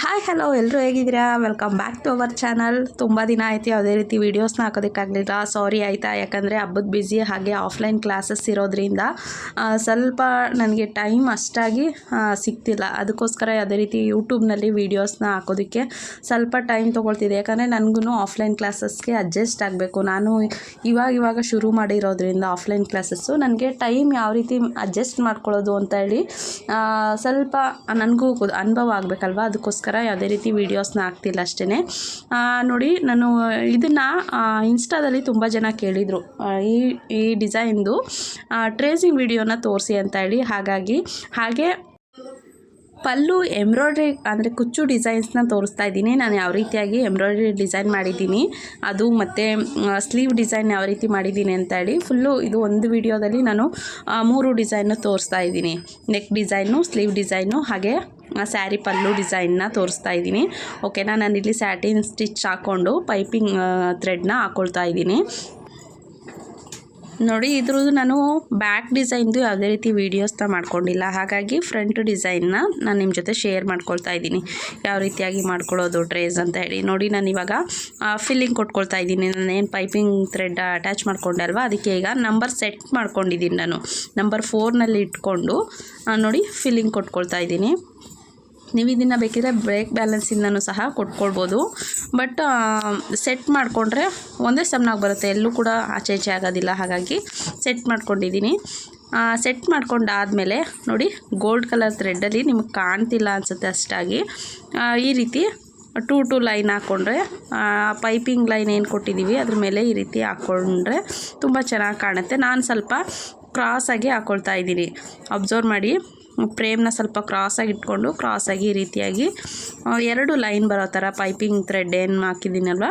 Hi hello ಎಲ್ಲರೂ ಹೇಗಿದ್ದೀರಾ? Welcome back to our channel ತುಂಬ ದಿನ ಆಯಿತು, ಯಾವುದೇ ರೀತಿ ವೀಡಿಯೋಸ್ನ ಹಾಕೋದಕ್ಕಾಗಲಿಲ್ಲ. ಸಾರಿ ಆಯಿತಾ, ಯಾಕಂದರೆ ಹಬ್ಬದ ಬ್ಯುಸಿ ಹಾಗೆ ಆಫ್ಲೈನ್ ಕ್ಲಾಸಸ್ ಇರೋದ್ರಿಂದ ಸ್ವಲ್ಪ ನನಗೆ ಟೈಮ್ ಅಷ್ಟಾಗಿ ಸಿಗ್ತಿಲ್ಲ. ಅದಕ್ಕೋಸ್ಕರ ಯಾವುದೇ ರೀತಿ ಯೂಟ್ಯೂಬ್ನಲ್ಲಿ ವೀಡಿಯೋಸ್ನ ಹಾಕೋದಕ್ಕೆ ಸ್ವಲ್ಪ ಟೈಮ್ ತೊಗೊಳ್ತಿದೆ ಯಾಕಂದರೆ ನನಗೂ ಆಫ್ಲೈನ್ ಕ್ಲಾಸಸ್ಗೆ ಅಡ್ಜಸ್ಟ್ ಆಗಬೇಕು. ನಾನು ಇವಾಗ ಇವಾಗ ಶುರು ಮಾಡಿರೋದ್ರಿಂದ ಆಫ್ಲೈನ್ ಕ್ಲಾಸಸ್ಸು ನನಗೆ ಟೈಮ್ ಯಾವ ರೀತಿ ಅಡ್ಜಸ್ಟ್ ಮಾಡ್ಕೊಳ್ಳೋದು ಅಂತ ಹೇಳಿ ಸ್ವಲ್ಪ ನನಗೂ ಅನುಭವ ಆಗಬೇಕಲ್ವ? ಅದಕ್ಕೋಸ್ಕರ ಯಾವುದೇ ರೀತಿ ವೀಡಿಯೋಸ್ನ ಹಾಕ್ತಿಲ್ಲ ಅಷ್ಟೇ ನೋಡಿ, ನಾನು ಇದನ್ನು ಇನ್ಸ್ಟಾದಲ್ಲಿ ತುಂಬ ಜನ ಕೇಳಿದರು. ಈ ಈ ಡಿಸೈನ್ದು ಟ್ರೇಸಿಂಗ್ ವಿಡಿಯೋನ ತೋರಿಸಿ ಅಂತ ಹೇಳಿ. ಹಾಗಾಗಿ, ಹಾಗೆ ಪಲ್ಲು ಎಂಬ್ರಾಯ್ಡ್ರಿ, ಅಂದರೆ ಕುಚ್ಚು ಡಿಸೈನ್ಸ್ನ ತೋರಿಸ್ತಾ ಇದ್ದೀನಿ. ನಾನು ಯಾವ ರೀತಿಯಾಗಿ ಎಂಬ್ರಾಯ್ಡ್ರಿ ಡಿಸೈನ್ ಮಾಡಿದ್ದೀನಿ, ಅದು ಮತ್ತು ಸ್ಲೀವ್ ಡಿಸೈನ್ ಯಾವ ರೀತಿ ಮಾಡಿದ್ದೀನಿ ಅಂತ ಹೇಳಿ. ಫುಲ್ಲು ಇದು ಒಂದು ವಿಡಿಯೋದಲ್ಲಿ ನಾನು ಮೂರು ಡಿಸೈನು ತೋರಿಸ್ತಾ ಇದ್ದೀನಿ. ನೆಕ್ ಡಿಸೈನು, ಸ್ಲೀವ್ ಡಿಸೈನು, ಹಾಗೆ ಸ್ಯಾರಿ ಪಲ್ಲು ಡಿಸೈನ್ನ ತೋರಿಸ್ತಾ ಇದ್ದೀನಿ. ಓಕೆನಾ ನಾನಿಲ್ಲಿ ಸ್ಯಾಟಿನ್ ಸ್ಟಿಚ್ ಹಾಕ್ಕೊಂಡು ಪೈಪಿಂಗ್ ಥ್ರೆಡ್ನ ಹಾಕ್ಕೊಳ್ತಾ ಇದ್ದೀನಿ. ನೋಡಿ, ಇದ್ರದ್ದು ನಾನು ಬ್ಯಾಕ್ ಡಿಸೈನ್ದು ಯಾವುದೇ ರೀತಿ ವೀಡಿಯೋಸ್ನ ಮಾಡ್ಕೊಂಡಿಲ್ಲ. ಹಾಗಾಗಿ ಫ್ರಂಟ್ ಡಿಸೈನ್ನ ನಾನು ನಿಮ್ಮ ಜೊತೆ ಶೇರ್ ಮಾಡ್ಕೊಳ್ತಾ ಇದ್ದೀನಿ. ಯಾವ ರೀತಿಯಾಗಿ ಮಾಡ್ಕೊಳ್ಳೋದು ಡ್ರೆಸ್ ಅಂತ ಹೇಳಿ. ನೋಡಿ, ನಾನು ಇವಾಗ ಫಿಲ್ಲಿಂಗ್ ಕೊಟ್ಕೊಳ್ತಾ ಇದ್ದೀನಿ. ನಾನು ಏನು ಪೈಪಿಂಗ್ ಥ್ರೆಡ್ ಅಟ್ಯಾಚ್ ಮಾಡ್ಕೊಂಡೆ ಅಲ್ವಾ? ಅದಕ್ಕೆ ಈಗ ನಂಬರ್ ಸೆಟ್ ಮಾಡ್ಕೊಂಡಿದ್ದೀನಿ ನಾನು. ನಂಬರ್ ಫೋರ್ನಲ್ಲಿ ಇಟ್ಕೊಂಡು ನೋಡಿ ಫಿಲ್ಲಿಂಗ್ ಕೊಟ್ಕೊಳ್ತಾ ಇದ್ದೀನಿ. ನೀವು ಇದನ್ನು ಬೇಕಿದ್ರೆ ಬ್ರೇಕ್ ಬ್ಯಾಲೆನ್ಸಿಂದನೂ ಸಹ ಕೊಟ್ಕೊಳ್ಬೋದು. ಬಟ್ ಸೆಟ್ ಮಾಡಿಕೊಂಡ್ರೆ ಒಂದೇ ಸಮನಾಗಿ ಬರುತ್ತೆ. ಎಲ್ಲೂ ಕೂಡ ಆಚೆ ಈಚೆ ಆಗೋದಿಲ್ಲ. ಹಾಗಾಗಿ ಸೆಟ್ ಮಾಡ್ಕೊಂಡಿದ್ದೀನಿ. ಸೆಟ್ ಮಾಡ್ಕೊಂಡಾದಮೇಲೆ ನೋಡಿ ಗೋಲ್ಡ್ ಕಲರ್ ಥ್ರೆಡ್ಡಲ್ಲಿ ನಿಮಗೆ ಕಾಣ್ತಿಲ್ಲ ಅನಿಸುತ್ತೆ ಅಷ್ಟಾಗಿ. ಈ ರೀತಿ ಟೂ ಟು ಲೈನ್ ಹಾಕ್ಕೊಂಡ್ರೆ ಪೈಪಿಂಗ್ ಲೈನ್ ಏನು ಕೊಟ್ಟಿದ್ದೀವಿ ಅದ್ರ ಮೇಲೆ ಈ ರೀತಿ ಹಾಕ್ಕೊಂಡ್ರೆ ತುಂಬ ಚೆನ್ನಾಗಿ ಕಾಣುತ್ತೆ. ನಾನು ಸ್ವಲ್ಪ ಕ್ರಾಸಾಗಿ ಹಾಕ್ಕೊಳ್ತಾ ಇದ್ದೀನಿ. ಅಬ್ಸರ್ವ್ ಮಾಡಿ. ಫ್ರೇಮ್ನ ಸ್ವಲ್ಪ ಕ್ರಾಸಾಗಿ ಇಟ್ಕೊಂಡು, ಕ್ರಾಸಾಗಿ ಈ ರೀತಿಯಾಗಿ ಎರಡು ಲೈನ್ ಬರೋ ಥರ ಪೈಪಿಂಗ್ ಥ್ರೆಡ್ ಏನು ಹಾಕಿದ್ದೀನಲ್ವ?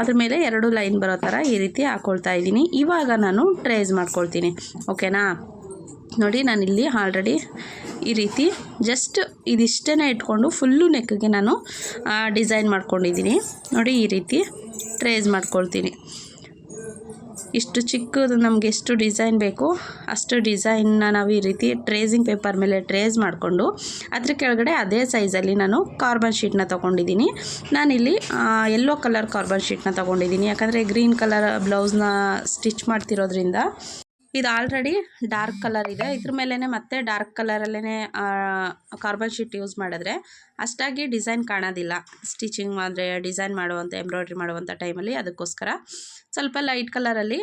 ಅದ್ರ ಮೇಲೆ ಎರಡು ಲೈನ್ ಬರೋ ಥರ ಈ ರೀತಿ ಹಾಕ್ಕೊಳ್ತಾ ಇದ್ದೀನಿ. ಇವಾಗ ನಾನು ಟ್ರೇಸ್ ಮಾಡ್ಕೊಳ್ತೀನಿ. ಓಕೆನಾ? ನೋಡಿ, ನಾನಿಲ್ಲಿ ಆಲ್ರೆಡಿ ಈ ರೀತಿ ಜಸ್ಟ್ ಇದಿಷ್ಟೇ ಇಟ್ಕೊಂಡು ಫುಲ್ಲು ನೆಕ್ಗೆ ನಾನು ಡಿಸೈನ್ ಮಾಡ್ಕೊಂಡಿದ್ದೀನಿ. ನೋಡಿ, ಈ ರೀತಿ ಟ್ರೇಸ್ ಮಾಡ್ಕೊಳ್ತೀನಿ. ಇಷ್ಟು ಚಿಕ್ಕದು ನಮಗೆ ಎಷ್ಟು ಡಿಸೈನ್ ಬೇಕು ಅಷ್ಟು ಡಿಸೈನ್ನ ನಾವು ಈ ರೀತಿ ಟ್ರೇಸಿಂಗ್ ಪೇಪರ್ ಮೇಲೆ ಟ್ರೇಸ್ ಮಾಡಿಕೊಂಡು ಅದ್ರ ಕೆಳಗಡೆ ಅದೇ ಸೈಜಲ್ಲಿ ನಾನು ಕಾರ್ಬನ್ ಶೀಟ್ನ ತೊಗೊಂಡಿದ್ದೀನಿ. ನಾನಿಲ್ಲಿ ಯೆಲ್ಲೋ ಕಲರ್ ಕಾರ್ಬನ್ ಶೀಟ್ನ ತೊಗೊಂಡಿದ್ದೀನಿ. ಯಾಕಂದರೆ ಗ್ರೀನ್ ಕಲರ್ ಬ್ಲೌಸ್ನ ಸ್ಟಿಚ್ ಮಾಡ್ತಿರೋದ್ರಿಂದ ಇದು ಆಲ್ರೆಡಿ ಡಾರ್ಕ್ ಕಲರ್ ಇದೆ. ಇದ್ರ ಮೇಲೇ ಮತ್ತೆ ಡಾರ್ಕ್ ಕಲರಲ್ಲೇ ಕಾರ್ಬನ್ ಶೀಟ್ ಯೂಸ್ ಮಾಡಿದ್ರೆ ಅಷ್ಟಾಗಿ ಡಿಸೈನ್ ಕಾಣೋದಿಲ್ಲ. ಸ್ಟಿಚಿಂಗ್ ಅಂದರೆ ಡಿಸೈನ್ ಮಾಡುವಂಥ ಎಂಬ್ರಾಯ್ಡ್ರಿ ಮಾಡುವಂಥ ಟೈಮಲ್ಲಿ ಅದಕ್ಕೋಸ್ಕರ ಸ್ವಲ್ಪ ಲೈಟ್ ಕಲರಲ್ಲಿ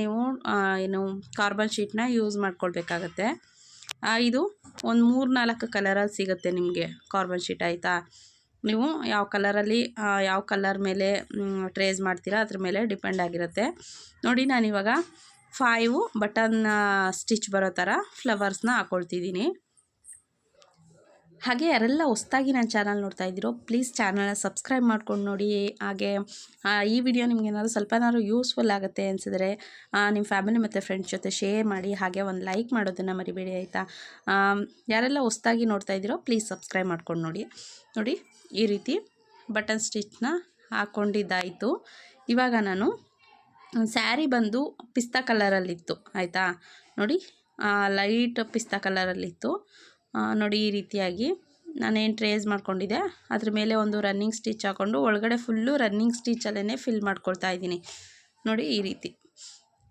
ನೀವು ಏನು ಕಾರ್ಬನ್ ಶೀಟ್ನ ಯೂಸ್ ಮಾಡ್ಕೊಳ್ಬೇಕಾಗತ್ತೆ. ಇದು ಒಂದು ಮೂರು ನಾಲ್ಕು ಕಲರಲ್ಲಿ ಸಿಗುತ್ತೆ ನಿಮಗೆ ಕಾರ್ಬನ್ ಶೀಟ್ ಆಯಿತಾ? ನೀವು ಯಾವ ಕಲರಲ್ಲಿ ಯಾವ ಕಲರ್ ಮೇಲೆ ಟ್ರೇಸ್ ಮಾಡ್ತೀರಾ ಅದ್ರ ಮೇಲೆ ಡಿಪೆಂಡ್ ಆಗಿರುತ್ತೆ. ನೋಡಿ ನಾನಿವಾಗ ಫೈವು ಬಟನ್ ಸ್ಟಿಚ್ ಬರೋ ಥರ ಫ್ಲವರ್ಸ್ನ ಹಾಕ್ಕೊಳ್ತಿದ್ದೀನಿ ಹಾಗೆ ಯಾರೆಲ್ಲ ಹೊಸ್ದಾಗಿ ನನ್ನ ಚಾನಲ್ ನೋಡ್ತಾ ಇದ್ದೀರೋ ಪ್ಲೀಸ್ ಚಾನಲ್ನ ಸಬ್ಸ್ಕ್ರೈಬ್ ಮಾಡ್ಕೊಂಡು ನೋಡಿ. ಹಾಗೆ ಈ ವಿಡಿಯೋ ನಿಮ್ಗೇನಾದ್ರು ಸ್ವಲ್ಪ ಏನಾದ್ರು ಯೂಸ್ಫುಲ್ ಆಗುತ್ತೆ ಅನಿಸಿದ್ರೆ ನಿಮ್ಮ ಫ್ಯಾಮಿಲಿ ಮತ್ತು ಫ್ರೆಂಡ್ಸ್ ಜೊತೆ ಶೇರ್ ಮಾಡಿ, ಹಾಗೆ ಒಂದು ಲೈಕ್ ಮಾಡೋದನ್ನು ಮರಿಬೇಡಿ ಆಯಿತಾ? ಯಾರೆಲ್ಲ ಹೊಸ್ದಾಗಿ ನೋಡ್ತಾ ಇದ್ದೀರೋ ಪ್ಲೀಸ್ ಸಬ್ಸ್ಕ್ರೈಬ್ ಮಾಡ್ಕೊಂಡು ನೋಡಿ. ನೋಡಿ, ಈ ರೀತಿ ಬಟನ್ ಸ್ಟಿಚ್ನ ಹಾಕ್ಕೊಂಡಿದ್ದಾಯಿತು ಇವಾಗ ನಾನು ಸ್ಯಾರಿ ಬಂದು ಪಿಸ್ತಾ ಕಲರಲ್ಲಿತ್ತು, ಆಯಿತಾ? ನೋಡಿ ಲೈಟ್ ಪಿಸ್ತಾ ಕಲರಲ್ಲಿತ್ತು. ನೋಡಿ ಈ ರೀತಿಯಾಗಿ. ನಾನೇನು ಟ್ರೇಸ್ ಮಾಡ್ಕೊಂಡಿದ್ದೆ? ಅದ್ರ ಮೇಲೆ ಒಂದು ರನ್ನಿಂಗ್ ಸ್ಟಿಚ್ ಹಾಕ್ಕೊಂಡು ಒಳಗಡೆ ಫುಲ್ಲು ರನ್ನಿಂಗ್ ಸ್ಟಿಚಲ್ಲೇ ಫಿಲ್ ಮಾಡ್ಕೊಳ್ತಾ ಇದ್ದೀನಿ. ನೋಡಿ ಈ ರೀತಿ.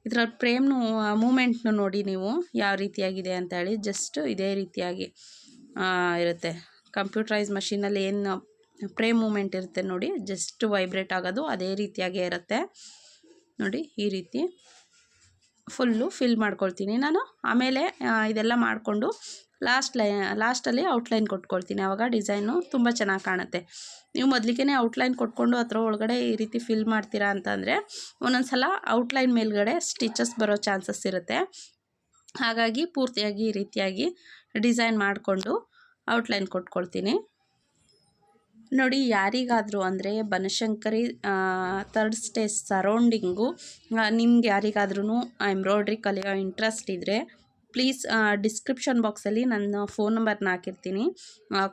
ಇದರ ಫ್ರೇಮ್ನು ಮೂಮೆಂಟ್ನು ನೋಡಿ ನೀವು ಯಾವ ರೀತಿಯಾಗಿದೆ ಅಂತ ಹೇಳಿ ಜಸ್ಟ್ ಇದೇ ರೀತಿಯಾಗಿ ಇರುತ್ತೆ. ಕಂಪ್ಯೂಟ್ರೈಸ್ ಮಷೀನಲ್ಲಿ ಏನು ಫ್ರೇಮ್ ಮೂಮೆಂಟ್ ಇರುತ್ತೆ ನೋಡಿ, ಜಸ್ಟ್ ವೈಬ್ರೇಟ್ ಆಗೋದು ಅದೇ ರೀತಿಯಾಗೇ ಇರುತ್ತೆ. ನೋಡಿ ಈ ರೀತಿ ಫುಲ್ಲು ಫಿಲ್ ಮಾಡ್ಕೊಳ್ತೀನಿ ನಾನು. ಆಮೇಲೆ ಇದೆಲ್ಲ ಮಾಡಿಕೊಂಡು ಲಾಸ್ಟ್ ಲೈ, ಲಾಸ್ಟಲ್ಲಿ ಔಟ್ಲೈನ್ ಕೊಟ್ಕೊಳ್ತೀನಿ. ಆವಾಗ ಡಿಸೈನು ತುಂಬ ಚೆನ್ನಾಗಿ ಕಾಣುತ್ತೆ. ನೀವು ಮೊದಲಿಗೆ ಔಟ್ಲೈನ್ ಕೊಟ್ಕೊಂಡು ಅದರ ಒಳಗಡೆ ಈ ರೀತಿ ಫಿಲ್ ಮಾಡ್ತೀರಾ ಅಂತಂದರೆ ಒಂದೊಂದು ಸಲ ಔಟ್ಲೈನ್ ಮೇಲ್ಗಡೆ ಸ್ಟಿಚಸ್ ಬರೋ ಚಾನ್ಸಸ್ ಇರುತ್ತೆ. ಹಾಗಾಗಿ ಪೂರ್ತಿಯಾಗಿ ಈ ರೀತಿಯಾಗಿ ಡಿಸೈನ್ ಮಾಡಿಕೊಂಡು ಔಟ್ಲೈನ್ ಕೊಟ್ಕೊಳ್ತೀನಿ. ನೋಡಿ, ಯಾರಿಗಾದರೂ ಅಂದರೆ ಬನಶಂಕರಿ ಥರ್ಡ್ ಸ್ಟೇಜ್ ಸರೌಂಡಿಂಗು ನಿಮ್ಗೆ ಯಾರಿಗಾದ್ರೂ ಎಂಬ್ರಾಯ್ಡ್ರಿ ಕಲಿಯೋ ಇಂಟ್ರೆಸ್ಟ್ ಇದ್ದರೆ ಪ್ಲೀಸ್ ಡಿಸ್ಕ್ರಿಪ್ಷನ್ ಬಾಕ್ಸಲ್ಲಿ ನನ್ನ ಫೋನ್ ನಂಬರ್ನ ಹಾಕಿರ್ತೀನಿ.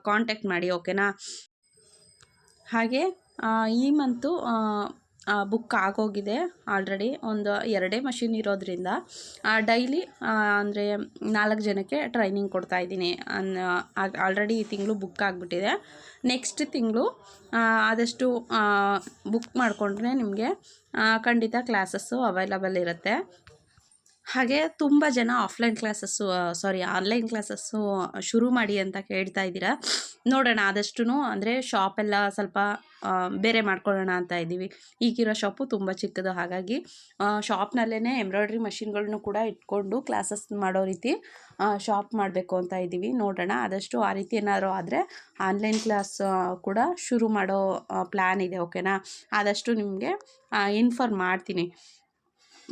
ಕಾಂಟ್ಯಾಕ್ಟ್ ಮಾಡಿ ಓಕೆನಾ ಹಾಗೆ ಈ ಮಂತು ಬುಕ್ ಆಗೋಗಿದೆ ಆಲ್ರೆಡಿ ಒಂದು ಎರಡೇ ಮಷಿನ್ ಇರೋದ್ರಿಂದ ಡೈಲಿ ಅಂದರೆ ನಾಲ್ಕು ಜನಕ್ಕೆ ಟ್ರೈನಿಂಗ್ ಕೊಡ್ತಾ ಇದ್ದೀನಿ. ಆಲ್ರೆಡಿ ಈ ತಿಂಗಳು ಬುಕ್ ಆಗಿಬಿಟ್ಟಿದೆ. ನೆಕ್ಸ್ಟ್ ತಿಂಗಳು ಆದಷ್ಟು ಬುಕ್ ಮಾಡಿಕೊಂಡ್ರೆ ನಿಮಗೆ ಖಂಡಿತ ಕ್ಲಾಸಸ್ಸು ಅವೈಲಬಲ್ ಇರುತ್ತೆ. ಹಾಗೆ ತುಂಬ ಜನ offline classes sorry online classes ಶುರು ಮಾಡಿ ಅಂತ ಕೇಳ್ತಾ ಇದ್ದೀರಾ. ನೋಡೋಣ ಆದಷ್ಟು ಅಂದರೆ ಶಾಪೆಲ್ಲ ಸ್ವಲ್ಪ ಬೇರೆ ಮಾಡ್ಕೊಳ್ಳೋಣ ಅಂತ ಇದ್ದೀವಿ. ಈಗಿರೋ ಶಾಪು ತುಂಬ ಚಿಕ್ಕದು, ಹಾಗಾಗಿ ಶಾಪ್ನಲ್ಲೇ ಎಂಬ್ರಾಯ್ಡ್ರಿ ಮಷಿನ್ಗಳನ್ನು ಕೂಡ ಇಟ್ಕೊಂಡು ಕ್ಲಾಸಸ್ ಮಾಡೋ ರೀತಿ ಶಾಪ್ ಮಾಡಬೇಕು ಅಂತ ಇದ್ದೀವಿ. ನೋಡೋಣ, ಆದಷ್ಟು ಆ ರೀತಿ ಏನಾದರೂ ಆದರೆ ಆನ್ಲೈನ್ ಕ್ಲಾಸ್ ಕೂಡ ಶುರು ಮಾಡೋ ಪ್ಲ್ಯಾನ್ ಇದೆ ಓಕೆನಾ ಆದಷ್ಟು ನಿಮಗೆ ಇನ್ಫಾರ್ಮ್ ಮಾಡ್ತೀನಿ.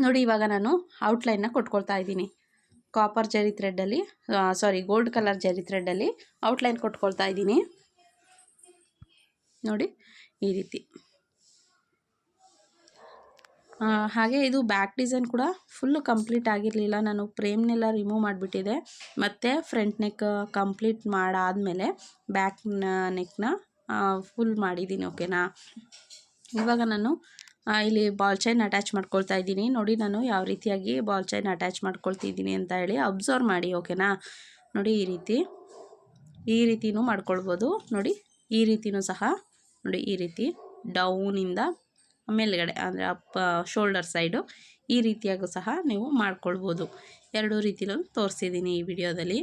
ನೋಡಿ, ಇವಾಗ ನಾನು ಔಟ್ಲೈನ್ನ ಕೊಟ್ಕೊಳ್ತಾ ಇದ್ದೀನಿ. ಕಾಪರ್ ಜರಿ ಥ್ರೆಡ್ಡಲ್ಲಿ ಸಾರಿ ಗೋಲ್ಡ್ ಕಲರ್ ಜರಿ ಥ್ರೆಡ್ಡಲ್ಲಿ ಔಟ್ಲೈನ್ ಕೊಟ್ಕೊಳ್ತಾ ಇದ್ದೀನಿ. ನೋಡಿ, ಈ ರೀತಿ. ಹಾಗೆ ಇದು ಬ್ಯಾಕ್ ಡಿಸೈನ್ ಕೂಡ ಫುಲ್ಲು ಕಂಪ್ಲೀಟ್ ಆಗಿರಲಿಲ್ಲ. ನಾನು ಫ್ರೇಮ್ನೆಲ್ಲ ರಿಮೂವ್ ಮಾಡಿಬಿಟ್ಟಿದೆ. ಮತ್ತು ಫ್ರಂಟ್ ನೆಕ್ ಕಂಪ್ಲೀಟ್ ಮಾಡಾದಮೇಲೆ ಬ್ಯಾಕ್ ನೆಕ್ನ ಫುಲ್ ಮಾಡಿದ್ದೀನಿ ಓಕೆನಾ ಇವಾಗ ನಾನು ಇಲ್ಲಿ ಬಾಲ್ ಚೈನ್ ಅಟ್ಯಾಚ್ ಮಾಡ್ಕೊಳ್ತಾ ಇದ್ದೀನಿ. ನೋಡಿ ನಾನು ಯಾವ ರೀತಿಯಾಗಿ ಬಾಲ್ ಚೈನ್ ಅಟ್ಯಾಚ್ ಮಾಡ್ಕೊಳ್ತಿದ್ದೀನಿ ಅಂತ ಹೇಳಿ ಅಬ್ಸರ್ವ್ ಮಾಡಿ ಓಕೆನಾ ನೋಡಿ ಈ ರೀತಿ, ಈ ರೀತಿನೂ ಮಾಡ್ಕೊಳ್ಬೋದು. ನೋಡಿ ಈ ರೀತಿನೂ ಸಹ, ನೋಡಿ ಈ ರೀತಿ ಡೌನಿಂದ ಮೇಲ್ಗಡೆ, ಅಂದರೆ ಅಪ್ ಶೋಲ್ಡರ್ ಸೈಡು ಈ ರೀತಿಯಾಗೂ ಸಹ ನೀವು ಮಾಡ್ಕೊಳ್ಬೋದು. ಎರಡೂ ರೀತಿಲೂ ತೋರಿಸಿದ್ದೀನಿ ಈ ವಿಡಿಯೋದಲ್ಲಿ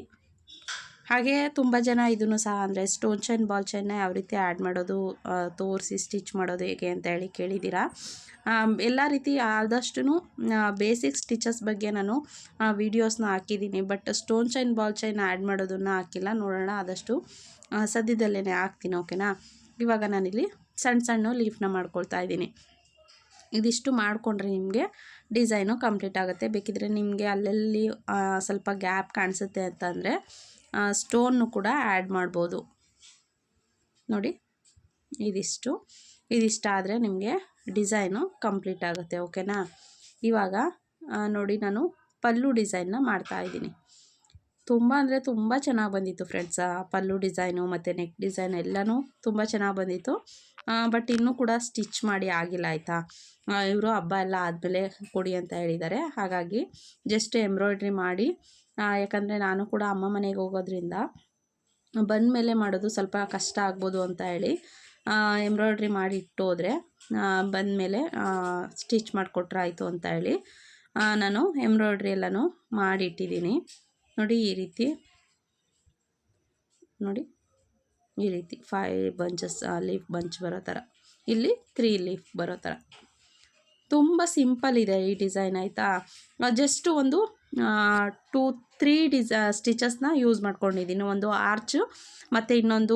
ಹಾಗೆ ತುಂಬ ಜನ ಇದನ್ನು ಸಹ ಅಂದರೆ ಸ್ಟೋನ್ ಚೈನ್ ಬಾಲ್ ಚೈನ್ನ ಯಾವ ರೀತಿ ಆ್ಯಡ್ ಮಾಡೋದು ತೋರಿಸಿ ಸ್ಟಿಚ್ ಮಾಡೋದು ಹೇಗೆ ಅಂತ ಹೇಳಿ ಕೇಳಿದ್ದೀರಾ. ಎಲ್ಲ ರೀತಿ ಆದಷ್ಟು ಬೇಸಿಕ್ ಸ್ಟಿಚಸ್ ಬಗ್ಗೆ ನಾನು ವೀಡಿಯೋಸ್ನ ಹಾಕಿದ್ದೀನಿ. But stone chain ball chain add ಮಾಡೋದನ್ನು ಹಾಕಿಲ್ಲ. ನೋಡೋಣ ಆದಷ್ಟು ಸದ್ಯದಲ್ಲೇ ಹಾಕ್ತೀನಿ ಓಕೆನಾ ಇವಾಗ ನಾನಿಲ್ಲಿ ಸಣ್ಣ ಸಣ್ಣ ಲೀಫ್ನ ಮಾಡ್ಕೊಳ್ತಾ ಇದ್ದೀನಿ. ಇದಿಷ್ಟು ಮಾಡಿಕೊಂಡ್ರೆ ನಿಮಗೆ ಡಿಸೈನು ಕಂಪ್ಲೀಟ್ ಆಗುತ್ತೆ. ಬೇಕಿದ್ರೆ ನಿಮಗೆ ಅಲ್ಲಲ್ಲಿ ಸ್ವಲ್ಪ ಗ್ಯಾಪ್ ಕಾಣಿಸುತ್ತೆ ಅಂತಂದರೆ ಸ್ಟೋನ್ನು ಕೂಡ ಆ್ಯಡ್ ಮಾಡ್ಬೋದು. ನೋಡಿ, ಇದಿಷ್ಟು. ಇದಿಷ್ಟಾದರೆ ನಿಮಗೆ ಡಿಸೈನು ಕಂಪ್ಲೀಟ್ ಆಗುತ್ತೆ ಓಕೆನಾ ಇವಾಗ ನೋಡಿ ನಾನು ಪಲ್ಲು ಡಿಸೈನ್ನ ಮಾಡ್ತಾ ಇದ್ದೀನಿ. ತುಂಬ ಅಂದರೆ ತುಂಬ ಚೆನ್ನಾಗಿ ಬಂದಿತ್ತು ಫ್ರೆಂಡ್ಸ್ ಪಲ್ಲು ಡಿಸೈನು ಮತ್ತು ನೆಕ್ ಡಿಸೈನ್ ಎಲ್ಲನೂ ತುಂಬ ಚೆನ್ನಾಗಿ ಬಂದಿತ್ತು. ಬಟ್ ಇನ್ನೂ ಕೂಡ ಸ್ಟಿಚ್ ಮಾಡಿ ಆಗಿಲ್ಲ, ಆಯಿತಾ? ಇವರು ಹಬ್ಬ ಎಲ್ಲ ಆದಮೇಲೆ ಕೊಡಿ ಅಂತ ಹೇಳಿದ್ದಾರೆ. ಹಾಗಾಗಿ ಜಸ್ಟ್ ಎಂಬ್ರಾಯ್ಡ್ರಿ ಮಾಡಿ ಯಾಕಂದರೆ ನಾನು ಕೂಡ ಅಮ್ಮ ಮನೆಗೆ ಹೋಗೋದ್ರಿಂದ ಬಂದ ಮೇಲೆ ಮಾಡೋದು ಸ್ವಲ್ಪ ಕಷ್ಟ ಆಗ್ಬೋದು ಅಂತ ಹೇಳಿ ಎಂಬ್ರಾಯ್ಡ್ರಿ ಮಾಡಿ ಇಟ್ಟೋದ್ರೆ ಬಂದಮೇಲೆ ಸ್ಟಿಚ್ ಮಾಡಿಕೊಟ್ರೆ ಆಯಿತು ಅಂತ ಹೇಳಿ ನಾನು ಎಂಬ್ರಾಯ್ಡ್ರಿ ಎಲ್ಲನೂ ಮಾಡಿಟ್ಟಿದ್ದೀನಿ ನೋಡಿ ಈ ರೀತಿ, ನೋಡಿ ಈ ರೀತಿ ಫೈವ್ ಬಂಚಸ್ ಲೀಫ್ ಬಂಚ್ ಬರೋ ಥರ. ಇಲ್ಲಿ ತ್ರೀ ಲೀಫ್ ಬರೋ ಥರ. ತುಂಬ ಸಿಂಪಲ್ ಇದೆ ಈ ಡಿಸೈನ್ ಆಯಿತಾ? ಜಸ್ಟ್ ಒಂದು ಟೂ ತ್ರೀ ಡಿಸ ಸ್ಟಿಚಸ್ನ ಯೂಸ್ ಮಾಡ್ಕೊಂಡಿದ್ದೀನಿ. ಒಂದು ಆರ್ಚು ಮತ್ತು ಇನ್ನೊಂದು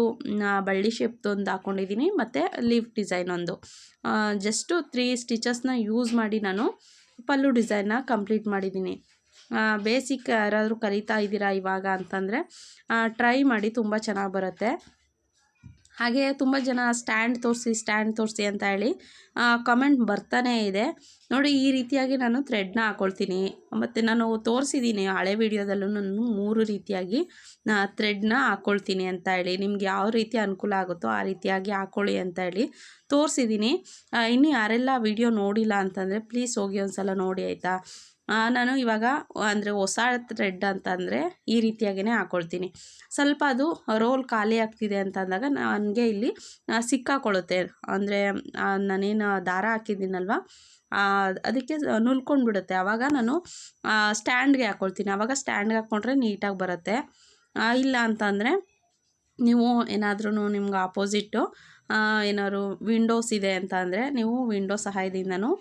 ಬಳ್ಳಿ ಶೇಪ್ದೊಂದು ಹಾಕ್ಕೊಂಡಿದ್ದೀನಿ ಮತ್ತು ಲೀಫ್ ಡಿಸೈನ್ ಒಂದು. ಜಸ್ಟು ತ್ರೀ ಸ್ಟಿಚಸ್ನ ಯೂಸ್ ಮಾಡಿ ನಾನು ಪಲ್ಲು ಡಿಸೈನ್ನ ಕಂಪ್ಲೀಟ್ ಮಾಡಿದ್ದೀನಿ. ಬೇಸಿಕ್ ಯಾರಾದರೂ ಕಲಿತಾ ಇದ್ದೀರಾ ಇವಾಗ ಅಂತಂದರೆ ಟ್ರೈ ಮಾಡಿ ತುಂಬ ಚೆನ್ನಾಗಿ ಬರುತ್ತೆ. ಹಾಗೆ ತುಂಬ ಜನ ಸ್ಟ್ಯಾಂಡ್ ತೋರಿಸಿ ಸ್ಟ್ಯಾಂಡ್ ತೋರಿಸಿ ಅಂತ ಹೇಳಿ ಕಮೆಂಟ್ ಬರ್ತಾನೇ ಇದೆ. ನೋಡಿ, ಈ ರೀತಿಯಾಗಿ ನಾನು ಥ್ರೆಡ್ನ ಹಾಕ್ಕೊಳ್ತೀನಿ ಮತ್ತು ನಾನು ತೋರಿಸಿದ್ದೀನಿ ಹಳೆ ವಿಡಿಯೋದಲ್ಲೂ ನಾನು ಮೂರು ರೀತಿಯಾಗಿ ಥ್ರೆಡ್ನ ಹಾಕ್ಕೊಳ್ತೀನಿ ಅಂತ ಹೇಳಿ. ನಿಮ್ಗೆ ಯಾವ ರೀತಿ ಅನುಕೂಲ ಆಗುತ್ತೋ ಆ ರೀತಿಯಾಗಿ ಹಾಕ್ಕೊಳ್ಳಿ ಅಂತ ಹೇಳಿ ತೋರಿಸಿದ್ದೀನಿ ಇನ್ನು ಯಾರೆಲ್ಲ ವಿಡಿಯೋ ನೋಡಿಲ್ಲ ಅಂತಂದರೆ ಪ್ಲೀಸ್ ಹೋಗಿ ಒಂದು ಸಲ ನೋಡಿ, ಆಯಿತಾ? ನಾನು ಇವಾಗ ಅಂದರೆ ಹೊಸ ಥ್ರೆಡ್ ಅಂತಂದರೆ ಈ ರೀತಿಯಾಗಿಯೇ ಹಾಕ್ಕೊಳ್ತೀನಿ ಸ್ವಲ್ಪ ಅದು ರೋಲ್ ಖಾಲಿ ಆಗ್ತಿದೆ ಅಂತ ಅಂದಾಗ ನನಗೆ ಇಲ್ಲಿ ಸಿಕ್ಕಾಕೊಳ್ಳುತ್ತೆ. ಅಂದರೆ ನಾನೇನು ದಾರ ಹಾಕಿದ್ದೀನಲ್ವ? ಅದಕ್ಕೆ ಅದಕ್ಕೆ ನುಲ್ಕೊಂಡ್ಬಿಡುತ್ತೆ. ಆವಾಗ ನಾನು ಸ್ಟ್ಯಾಂಡ್ಗೆ ಹಾಕ್ಕೊಳ್ತೀನಿ ಆವಾಗ ಸ್ಟ್ಯಾಂಡ್ಗೆ ಹಾಕ್ಕೊಂಡ್ರೆ ನೀಟಾಗಿ ಬರುತ್ತೆ. ಇಲ್ಲ ಅಂತಂದರೆ, ನೀವು ಏನಾದ್ರೂ ನಿಮ್ಗೆ ಆಪೋಸಿಟ್ಟು ಏನಾದ್ರು ವಿಂಡೋಸ್ ಇದೆ ಅಂತ ಅಂದರೆ ನೀವು ವಿಂಡೋ ಸಹಾಯದಿಂದನೂ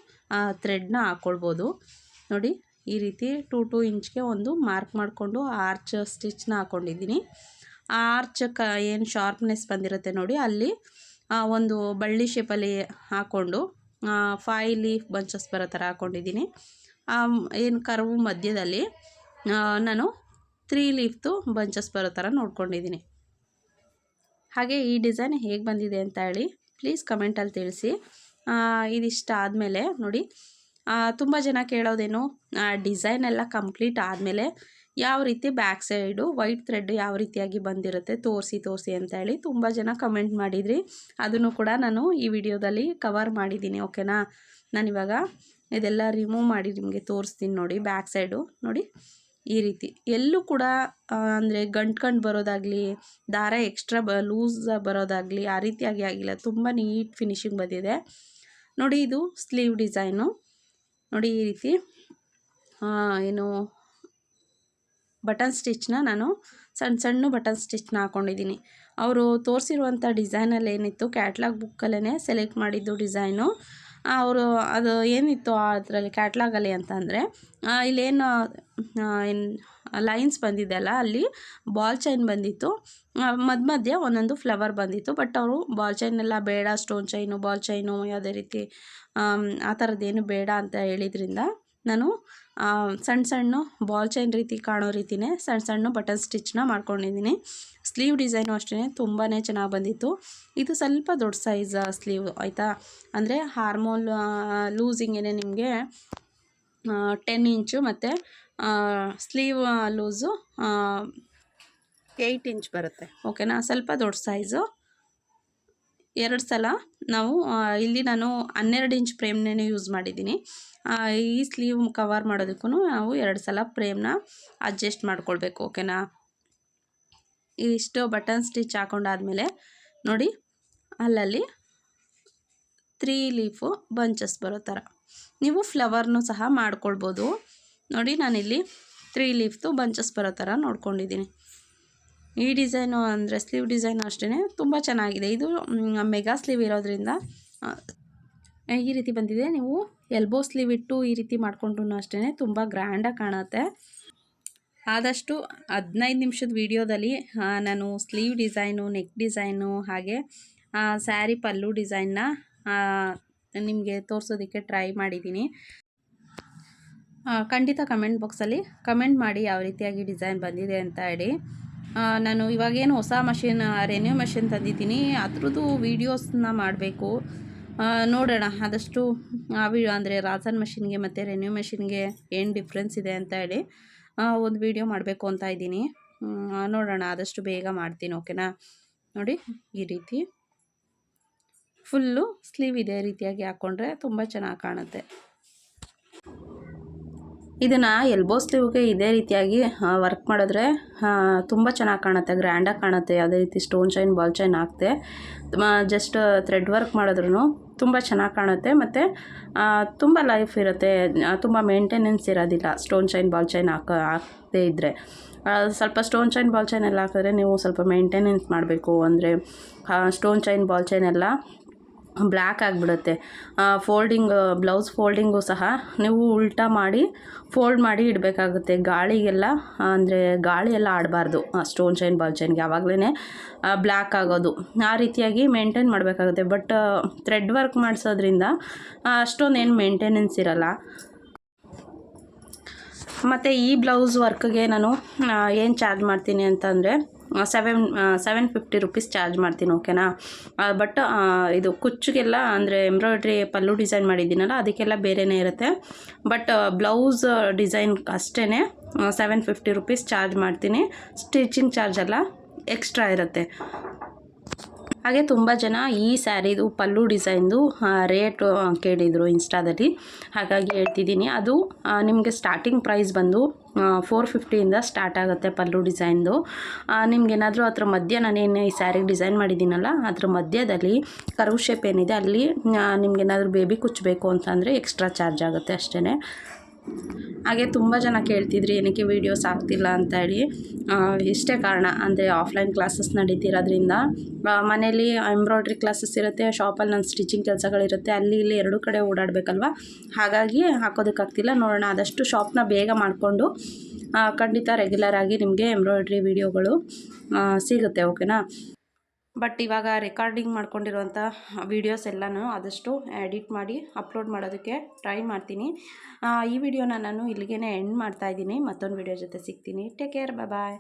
ಥ್ರೆಡ್ನ ಹಾಕ್ಕೊಳ್ಬೋದು ನೋಡಿ, ಈ ರೀತಿ ಟೂ ಟೂ ಇಂಚ್ಗೆ ಒಂದು ಮಾರ್ಕ್ ಮಾಡಿಕೊಂಡು ಆರ್ಚ್ ಸ್ಟಿಚ್ನ ಹಾಕ್ಕೊಂಡಿದ್ದೀನಿ ಆ ಆರ್ಚ್ ಕ ಏನು ಶಾರ್ಪ್ನೆಸ್ ಬಂದಿರುತ್ತೆ ನೋಡಿ, ಅಲ್ಲಿ ಒಂದು ಬಳ್ಳಿ ಶೇಪಲ್ಲಿ ಹಾಕ್ಕೊಂಡು ಫೈ ಲೀಫ್ ಬಂಚಸ್ ಬರೋ ಥರ ಹಾಕ್ಕೊಂಡಿದ್ದೀನಿ ಏನು ಕರ್ವು ಮಧ್ಯದಲ್ಲಿ ನಾನು ತ್ರೀ ಲೀಫ್ದು ಬಂಚಸ್ ಬರೋ ಥರ ನೋಡ್ಕೊಂಡಿದ್ದೀನಿ. ಹಾಗೆ ಈ ಡಿಸೈನ್ ಹೇಗೆ ಬಂದಿದೆ ಅಂತ ಹೇಳಿ ಪ್ಲೀಸ್ ಕಮೆಂಟಲ್ಲಿ ತಿಳಿಸಿ. ಇದಿಷ್ಟ ಆದಮೇಲೆ ನೋಡಿ ತುಂಬ ಜನ ಕೇಳೋದೇನು ಡಿಸೈನ್ ಎಲ್ಲ ಕಂಪ್ಲೀಟ್ ಆದಮೇಲೆ ಯಾವ ರೀತಿ ಬ್ಯಾಕ್ ಸೈಡು ವೈಟ್ ಥ್ರೆಡ್ ಯಾವ ರೀತಿಯಾಗಿ ಬಂದಿರುತ್ತೆ ತೋರಿಸಿ ತೋರಿಸಿ ಅಂತ ಹೇಳಿ ತುಂಬ ಜನ ಕಮೆಂಟ್ ಮಾಡಿದ್ರಿ. ಅದನ್ನು ಕೂಡ ನಾನು ಈ ವಿಡಿಯೋದಲ್ಲಿ ಕವರ್ ಮಾಡಿದ್ದೀನಿ ಓಕೆನಾ ನಾನಿವಾಗ ಇದೆಲ್ಲ ರಿಮೂವ್ ಮಾಡಿ ನಿಮಗೆ ತೋರಿಸ್ತೀನಿ ನೋಡಿ ಬ್ಯಾಕ್ ಸೈಡು ನೋಡಿ, ಈ ರೀತಿ. ಎಲ್ಲೂ ಕೂಡ ಅಂದರೆ ಗಂಟು ಗಂಟು ಬರೋದಾಗಲಿ, ದಾರ ಎಕ್ಸ್ಟ್ರಾ ಬ ಲೂಸ್ ಬರೋದಾಗಲಿ, ಆ ರೀತಿಯಾಗಿ ಆಗಿಲ್ಲ. ತುಂಬ ನೀಟ್ ಫಿನಿಶಿಂಗ್ ಬಂದಿದೆ. ನೋಡಿ ಇದು ಸ್ಲೀವ್ ಡಿಸೈನು ನೋಡಿ ಈ ರೀತಿ ಏನು, ಬಟನ್ ಸ್ಟಿಚ್ನ ನಾನು ಸಣ್ಣ ಸಣ್ಣ ಬಟನ್ ಸ್ಟಿಚ್ನ ಹಾಕ್ಕೊಂಡಿದ್ದೀನಿ ಅವರು ತೋರಿಸಿರುವಂಥ ಡಿಸೈನಲ್ಲಿ ಏನಿತ್ತು ಕ್ಯಾಟ್ಲಾಗ್ ಬುಕ್ಕಲ್ಲೇ ಸೆಲೆಕ್ಟ್ ಮಾಡಿದ್ದು ಡಿಸೈನು. ಅವರು ಅದು ಏನಿತ್ತು ಅದರಲ್ಲಿ ಕ್ಯಾಟ್ಲಾಗಲ್ಲಿ ಅಂತಂದರೆ ಇಲ್ಲೇನು ಏನು, ಲೈನ್ಸ್ ಬಂದಿದ್ದೆಲ್ಲ ಅಲ್ಲಿ ಬಾಲ್ ಚೈನ್ ಬಂದಿತ್ತು. ಮಧ್ಯ ಮಧ್ಯೆ ಒಂದೊಂದು ಫ್ಲವರ್ ಬಂದಿತ್ತು, ಬಟ್ ಅವರು ಬಾಲ್ ಚೈನ್ ಎಲ್ಲ ಬೇಡ, ಸ್ಟೋನ್ ಚೈನು, ಬಾಲ್ ಚೈನು, ಯಾವುದೇ ರೀತಿ ಆ ಥರದ್ದೇನು ಬೇಡ ಅಂತ ಹೇಳಿದ್ರಿಂದ ನಾನು ಸಣ್ಣ ಸಣ್ಣ ಬಾಲ್ ಚೈನ್ ರೀತಿ ಕಾಣೋ ರೀತಿಯೇ ಸಣ್ಣ ಸಣ್ಣ ಬಟನ್ ಸ್ಟಿಚ್ನ ಮಾಡ್ಕೊಂಡಿದ್ದೀನಿ. ಸ್ಲೀವ್ ಡಿಸೈನು ಅಷ್ಟೇ ತುಂಬಾ ಚೆನ್ನಾಗಿ ಬಂದಿತ್ತು. ಇದು ಸ್ವಲ್ಪ ದೊಡ್ಡ ಸೈಜ್ ಸ್ಲೀವ್, ಆಯಿತಾ? ಅಂದರೆ ಹಾರ್ಮೋಲ್ ಲೂಸಿಂಗೇನೆ ನಿಮಗೆ ಟೆನ್ ಇಂಚು ಮತ್ತು ಸ್ಲೀವ್ ಲೂಸು ಏಯ್ಟ್ ಇಂಚ್ ಬರುತ್ತೆ. ಓಕೆನಾ ಸ್ವಲ್ಪ ದೊಡ್ಡ ಸೈಜು. ಎರಡು ಸಲ ನಾವು ಇಲ್ಲಿ ನಾನು ಹನ್ನೆರಡು ಇಂಚ್ ಫ್ರೇಮ್ನೇ ಯೂಸ್ ಮಾಡಿದ್ದೀನಿ. ಈ ಸ್ಲೀವ್ ಕವರ್ ಮಾಡೋದಕ್ಕೂ ನಾವು ಎರಡು ಸಲ ಪ್ರೇಮ್ನ ಅಡ್ಜಸ್ಟ್ ಮಾಡ್ಕೊಳ್ಬೇಕು ಓಕೆನಾ ಇಷ್ಟು ಬಟನ್ ಸ್ಟಿಚ್ ಹಾಕೊಂಡಾದ್ಮೇಲೆ ನೋಡಿ, ಅಲ್ಲಲ್ಲಿ ತ್ರೀ ಲೀಫು ಬಂಚಸ್ ಬರೋ ಥರ. ನೀವು ಫ್ಲವರ್ನು ಸಹ ಮಾಡ್ಕೊಳ್ಬೋದು. ನೋಡಿ, ನಾನಿಲ್ಲಿ ತ್ರೀ ಲೀಫ್ದು ಬಂಚಸ್ ಬರೋ ಥರ ನೋಡ್ಕೊಂಡಿದ್ದೀನಿ. ಈ ಡಿಸೈನು ಅಂದರೆ ಸ್ಲೀವ್ ಡಿಸೈನು ಅಷ್ಟೇ ತುಂಬ ಚೆನ್ನಾಗಿದೆ. ಇದು ಮೆಗಾ ಸ್ಲೀವ್ ಇರೋದ್ರಿಂದ ಈ ರೀತಿ ಬಂದಿದೆ. ನೀವು ಎಲ್ಬೋ ಸ್ಲೀವ್ ಇಟ್ಟು ಈ ರೀತಿ ಮಾಡಿಕೊಂಡ್ರು ಅಷ್ಟೇ ತುಂಬ ಗ್ರ್ಯಾಂಡಾಗಿ ಕಾಣುತ್ತೆ. ಆದಷ್ಟು ಹದಿನೈದು ನಿಮಿಷದ ವೀಡಿಯೋದಲ್ಲಿ ನಾನು ಸ್ಲೀವ್ ಡಿಸೈನು, ನೆಕ್ ಡಿಸೈನು, ಹಾಗೆ ಸ್ಯಾರಿ ಪಲ್ಲು ಡಿಸೈನ್ನ ನಿಮಗೆ ತೋರಿಸೋದಕ್ಕೆ ಟ್ರೈ ಮಾಡಿದ್ದೀನಿ. ಖಂಡಿತ ಕಮೆಂಟ್ ಬಾಕ್ಸಲ್ಲಿ ಕಮೆಂಟ್ ಮಾಡಿ ಯಾವ ರೀತಿಯಾಗಿ ಡಿಸೈನ್ ಬಂದಿದೆ ಅಂತ ಹೇಳಿ. ನಾನು ಇವಾಗೇನು ಹೊಸ ಮಷಿನ್, ರೆನ್ಯೂ ಮಷಿನ್ ತಂದಿದ್ದೀನಿ. ಅದ್ರದ್ದು ವೀಡಿಯೋಸ್ನ ಮಾಡಬೇಕು. ನೋಡೋಣ. ಆದಷ್ಟು ಅಂದರೆ ರಾಸನ್ ಮಷಿನ್ಗೆ ಮತ್ತು ರೆನ್ಯೂ ಮಷಿನ್ಗೆ ಏನು ಡಿಫ್ರೆನ್ಸ್ ಇದೆ ಅಂತ ಹೇಳಿ. ಒಂದು ವಿಡಿಯೋ ಮಾಡಬೇಕು ಅಂತ ಇದ್ದೀನಿ. ನೋಡೋಣ, ಆದಷ್ಟು ಬೇಗ ಮಾಡ್ತೀನಿ ಓಕೆನಾ ನೋಡಿ, ಈ ರೀತಿ. ಫುಲ್ಲು ಸ್ಲೀವ್ ಇದೇ, ರೀತಿಯಾಗಿ ಹಾಕ್ಕೊಂಡ್ರೆ ತುಂಬ ಚೆನ್ನಾಗಿ ಕಾಣುತ್ತೆ. ಇದನ್ನು ಎಲ್ಬೋ ಸ್ಲೀವ್ಗೆ ಇದೇ ರೀತಿಯಾಗಿ ವರ್ಕ್ ಮಾಡಿದ್ರೆ ತುಂಬ ಚೆನ್ನಾಗಿ ಕಾಣುತ್ತೆ ಗ್ರ್ಯಾಂಡಾಗಿ ಕಾಣುತ್ತೆ. ಯಾವುದೇ ರೀತಿ ಸ್ಟೋನ್ ಚೈನ್ ಬಾಲ್ ಚೈನ್ ಹಾಕ್ತೆ. ಜಸ್ಟ್ ಥ್ರೆಡ್ ವರ್ಕ್ ಮಾಡಿದ್ರು ತುಂಬ ಚೆನ್ನಾಗಿ ಕಾಣುತ್ತೆ. ಮತ್ತು ತುಂಬ ಲೈಫ್ ಇರುತ್ತೆ. ತುಂಬ ಮೇಂಟೆನೆನ್ಸ್ ಇರೋದಿಲ್ಲ. ಸ್ಟೋನ್ ಚೈನ್ ಬಾಲ್ ಚೈನ್ ಹಾಕ, ಹಾಕದೇ ಇದ್ದರೆ ಸ್ವಲ್ಪ ಸ್ಟೋನ್ ಚೈನ್ ಬಾಲ್ ಚೈನ್ ಎಲ್ಲ ಹಾಕಿದ್ರೆ ನೀವು ಸ್ವಲ್ಪ ಮೇಂಟೆನೆನ್ಸ್ ಮಾಡಬೇಕು. ಅಂದರೆ ಸ್ಟೋನ್ ಚೈನ್ ಬಾಲ್ ಚೈನ್ ಎಲ್ಲ ಬ್ಲ್ಯಾಕ್ ಆಗಿಬಿಡುತ್ತೆ. ಫೋಲ್ಡಿಂಗ್, ಬ್ಲೌಸ್ ಫೋಲ್ಡಿಂಗು ಸಹ ನೀವು ಉಲ್ಟಾ ಮಾಡಿ ಫೋಲ್ಡ್ ಮಾಡಿ ಇಡಬೇಕಾಗುತ್ತೆ. ಗಾಳಿಗೆಲ್ಲ, ಅಂದರೆ ಗಾಳಿ ಎಲ್ಲ ಆಡಬಾರ್ದು ಸ್ಟೋನ್ ಚೈನ್, ಬಾಲ್ ಚೈನ್ಗೆ ಯಾವಾಗಲೇ ಬ್ಲ್ಯಾಕ್ ಆಗೋದು. ಆ ರೀತಿಯಾಗಿ ಮೇಂಟೈನ್ ಮಾಡಬೇಕಾಗುತ್ತೆ. ಬಟ್ ಥ್ರೆಡ್ ವರ್ಕ್ ಮಾಡಿಸೋದ್ರಿಂದ ಅಷ್ಟೊಂದು ಏನು ಮೇಂಟೆನೆನ್ಸ್ ಇರಲ್ಲ. ಮತ್ತು ಈ ಬ್ಲೌಸ್ ವರ್ಕ್ಗೆ ನಾನು ಏನು ಚಾರ್ಜ್ ಮಾಡ್ತೀನಿ ಅಂತಂದರೆ seven seven fifty rupees charge ಮಾಡ್ತೀನಿ ಓಕೆನಾ ಬಟ್ ಇದು ಕುಚ್ಚಿಗೆಲ್ಲ ಅಂದರೆ ಎಂಬ್ರಾಯ್ಡ್ರಿ ಪಲ್ಲು ಡಿಸೈನ್ ಮಾಡಿದ್ದೀನಲ್ಲ, ಅದಕ್ಕೆಲ್ಲ ಬೇರೆಯೇ ಇರುತ್ತೆ. ಬಟ್ ಬ್ಲೌಸ್ ಡಿಸೈನ್ ಅಷ್ಟೇ ಸೆವೆನ್ ಫಿಫ್ಟಿ ರುಪೀಸ್ ಚಾರ್ಜ್ ಮಾಡ್ತೀನಿ. ಸ್ಟಿಚಿಂಗ್ ಚಾರ್ಜ್ ಎಲ್ಲ ಎಕ್ಸ್ಟ್ರಾ ಇರುತ್ತೆ. ಹಾಗೆ ತುಂಬ ಜನ ಈ ಸ್ಯಾರಿದು ಪಲ್ಲು ಡಿಸೈನ್ದು ರೇಟ್ ಕೇಳಿದರು ಇನ್ಸ್ಟಾದಲ್ಲಿ. ಹಾಗಾಗಿ ಹೇಳ್ತಿದ್ದೀನಿ. ಅದು ನಿಮಗೆ ಸ್ಟಾರ್ಟಿಂಗ್ ಪ್ರೈಸ್ ಬಂದು ಫೋರ್ ಫಿಫ್ಟಿಯಿಂದ ಸ್ಟಾರ್ಟ್ ಆಗುತ್ತೆ ಪಲ್ಲು ಡಿಸೈನ್ದು. ನಿಮ್ಗೇನಾದರೂ ಅದ್ರ ಮಧ್ಯ ನಾನೇನು ಈ ಸ್ಯಾರಿಗೆ ಡಿಸೈನ್ ಮಾಡಿದ್ದೀನಲ್ಲ, ಅದ್ರ ಮಧ್ಯದಲ್ಲಿ ಕರ್ವ್ ಶೇಪ್ ಏನಿದೆ, ಅಲ್ಲಿ ನಿಮ್ಗೇನಾದರೂ ಬೇಬಿ ಕುಚ್ಚಬೇಕು ಅಂತಂದರೆ ಎಕ್ಸ್ಟ್ರಾ ಚಾರ್ಜ್ ಆಗುತ್ತೆ ಅಷ್ಟೇ ಹಾಗೆ ತುಂಬ ಜನ ಕೇಳ್ತಿದ್ರಿ, ಏನಕ್ಕೆ ವೀಡಿಯೋಸ್ ಆಗ್ತಿಲ್ಲ ಅಂತ ಹೇಳಿ. ಇಷ್ಟೇ ಕಾರಣ. ಅಂದರೆ ಆಫ್ಲೈನ್ ಕ್ಲಾಸಸ್ ನಡೀತಿರೋದ್ರಿಂದ ಮನೇಲಿ ಎಂಬ್ರಾಯ್ಡ್ರಿ ಕ್ಲಾಸಸ್ ಇರುತ್ತೆ ಶಾಪಲ್ಲಿ ನನ್ನ ಸ್ಟಿಚಿಂಗ್ ಕೆಲಸಗಳಿರುತ್ತೆ, ಅಲ್ಲಿ ಇಲ್ಲಿ ಎರಡು ಕಡೆ ಓಡಾಡಬೇಕಲ್ವ? ಹಾಗಾಗಿ ಹಾಕೋದಕ್ಕಾಗ್ತಿಲ್ಲ, ನೋಡೋಣ. ಆದಷ್ಟು ಶಾಪ್ನ ಬೇಗ ಮಾಡಿಕೊಂಡು ಖಂಡಿತ ರೆಗ್ಯುಲರ್ ಆಗಿ ನಿಮಗೆ ಎಂಬ್ರಾಯ್ಡ್ರಿ ವೀಡಿಯೋಗಳು ಸಿಗುತ್ತೆ ಓಕೆನಾ ಬಟ್ ಇವಾಗ ರೆಕಾರ್ಡಿಂಗ್ ಮಾಡ್ಕೊಂಡಿರುವಂಥ ವೀಡಿಯೋಸ್ ಎಲ್ಲನೂ ಆದಷ್ಟು ಎಡಿಟ್ ಮಾಡಿ ಅಪ್ಲೋಡ್ ಮಾಡೋದಕ್ಕೆ ಟ್ರೈ ಮಾಡ್ತೀನಿ. ಈ ವಿಡಿಯೋನ ನಾನು ಇಲ್ಲಿಗೆ ಎಂಡ್ ಮಾಡ್ತಾಯಿದ್ದೀನಿ ಮತ್ತೊಂದು ವಿಡಿಯೋ ಜೊತೆ ಸಿಗ್ತೀನಿ. Take care bye